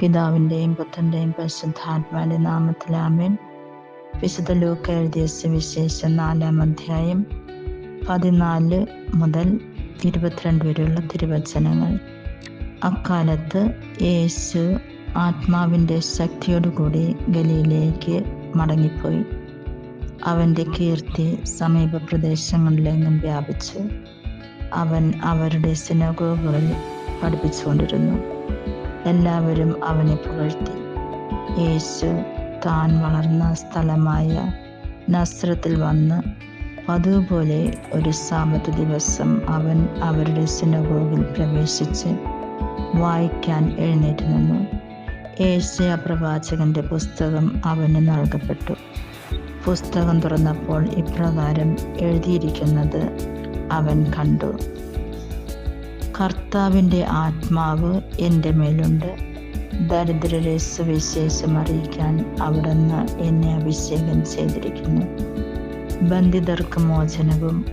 പിതാവിന്റെയും പുത്രന്റെയും പരിശുദ്ധാത്മാവിന്റെ നാമത്തിൽ ആമേൻ. വിശുദ്ധ ലൂക്ക എഴുതിയ സുവിശേഷം നാലാം അധ്യായം പതിനാല് മുതൽ ഇരുപത്തിരണ്ട് വരെയുള്ള തിരുവചനങ്ങൾ. അക്കാലത്ത് യേശു ആത്മാവിന്റെ ശക്തിയോടുകൂടി ഗലിയിലേക്ക് മടങ്ങിപ്പോയി. അവന്റെ കീർത്തി സമീപ പ്രദേശങ്ങളിലെങ്ങും വ്യാപിച്ചു അവൻ അവരുടെ സിനഗോഗുകളിൽ പഠിപ്പിച്ചുകൊണ്ടിരുന്നു. എല്ലാവരും അവനെ പുകഴ്ത്തി. യേശു താൻ വളർന്ന സ്ഥലമായ നസ്രത്തിൽ വന്ന് പതുപോലെ ഒരു സാപത്ത് ദിവസം അവൻ അവരുടെ സിനഗോഗിൽ പ്രവേശിച്ച് വായിക്കാൻ എഴുന്നേറ്റ് നിന്നു. ഏഷ്യ പ്രവാചകന്റെ പുസ്തകം അവന് നൽകപ്പെട്ടു. പുസ്തകം തുറന്നപ്പോൾ ഇപ്രകാരം എഴുതിയിരിക്കുന്നത് അവൻ കണ്ടു. കർത്താവിന്റെ ആത്മാവ് എന്റെ മേലുണ്ട്. ദരിദ്രരെ സുവിശേഷം അറിയിക്കാൻ അവിടുന്ന് എന്നെ അഭിഷേകം ചെയ്തിരിക്കുന്നു. ബന്ധിതർക്ക് മോചനവും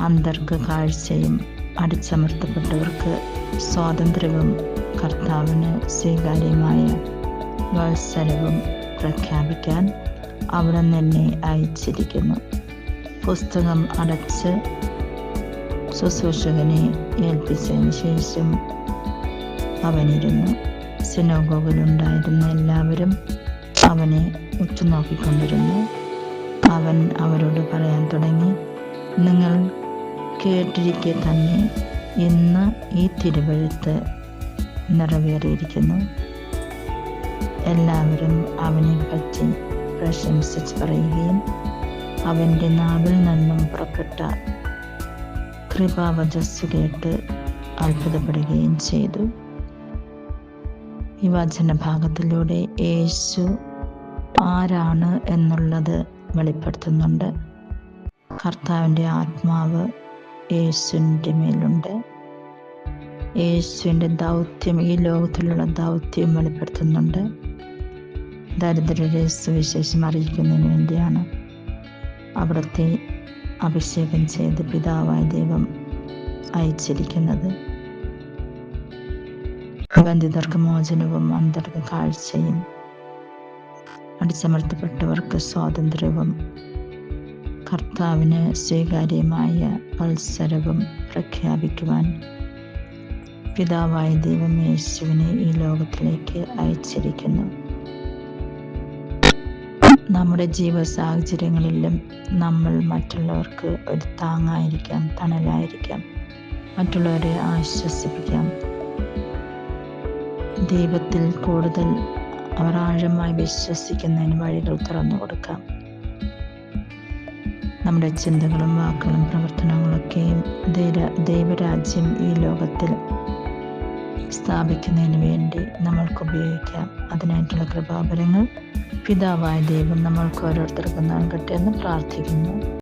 അന്തർക്ക് കാഴ്ചയും അടിച്ചമർത്തപ്പെട്ടവർക്ക് സ്വാതന്ത്ര്യവും കർത്താവിന് സ്വീകാര്യമായ വത്സരവും പ്രഖ്യാപിക്കാൻ അവിടെ നിന്നെ അയച്ചിരിക്കുന്നു. പുസ്തകം അടച്ച് ശുശ്രൂഷകനെ ഏൽപ്പിച്ചതിന് ശേഷം അവനിരുന്നു. സിനോഗോഗിലുണ്ടായിരുന്ന എല്ലാവരും അവനെ ഉറ്റുനോക്കിക്കൊണ്ടിരുന്നു. അവൻ അവരോട് പറയാൻ തുടങ്ങി നിങ്ങൾ കേട്ടിരിക്കെ തന്നെ ഇന്ന് ഈ തിരുവഴുത്ത് നിറവേറിയിരിക്കുന്നു. എല്ലാവരും അവനെ പറ്റി പ്രശംസിച്ച് പറയുകയും അവന്റെ നാവിൽ നിന്നും പുറപ്പെട്ട കൃപാവചസ് കേട്ട് അത്ഭുതപ്പെടുകയും ചെയ്തു. ഈ വചനഭാഗത്തിലൂടെ യേശു ആരാണ് എന്നുള്ളത് വെളിപ്പെടുത്തുന്നുണ്ട്. കർത്താവിന്റെ ആത്മാവ് യേശുവിന്റെ മേലുണ്ട്. യേശുവിന്റെ ദൗത്യം ഈ ലോകത്തിലുള്ള ദൗത്യം വെളിപ്പെടുത്തുന്നുണ്ട്. ദരിദ്രരെ സുവിശേഷം അറിയിക്കുന്നതിന് വേണ്ടിയാണ് അവിടുത്തെ അഭിഷേകം ചെയ്ത് പിതാവായ ദൈവം അയച്ചിരിക്കുന്നത്. ബന്ധിതർക്ക് മോചനവും അന്തർഗ കാഴ്ചയും അടിച്ചമർത്തപ്പെട്ടവർക്ക് സ്വാതന്ത്ര്യവും കർത്താവിന് സ്വീകാര്യമായ മത്സരവും പ്രഖ്യാപിക്കുവാൻ പിതാവായ ദൈവം യേശുവിനെ ഈ ലോകത്തിലേക്ക് അയച്ചിരിക്കുന്നു. നമ്മുടെ ജീവ സാഹചര്യങ്ങളിലും നമ്മൾ മറ്റുള്ളവർക്ക് ഒരു താങ്ങായിരിക്കാം തണലായിരിക്കാം. മറ്റുള്ളവരെ ആശ്വസിപ്പിക്കാം. ദൈവത്തിൽ കൂടുതൽ അവർ ആഴമായി വിശ്വസിക്കുന്നതിന് വഴികൾ തുറന്നു കൊടുക്കാം. നമ്മുടെ ചിന്തകളും വാക്കുകളും പ്രവർത്തനങ്ങളൊക്കെയും ദൈവരാജ്യം ഈ ലോകത്തിൽ സ്ഥാപിക്കുന്നതിന് വേണ്ടി നമ്മൾക്ക് ഉപയോഗിക്കാം അതിനായിട്ടുള്ള കൃപാപരങ്ങൾ പിതാവായ ദൈവം നമ്മൾക്ക് ഓരോരുത്തർക്കും നൽകട്ടെ എന്ന് പ്രാർത്ഥിക്കുന്നു.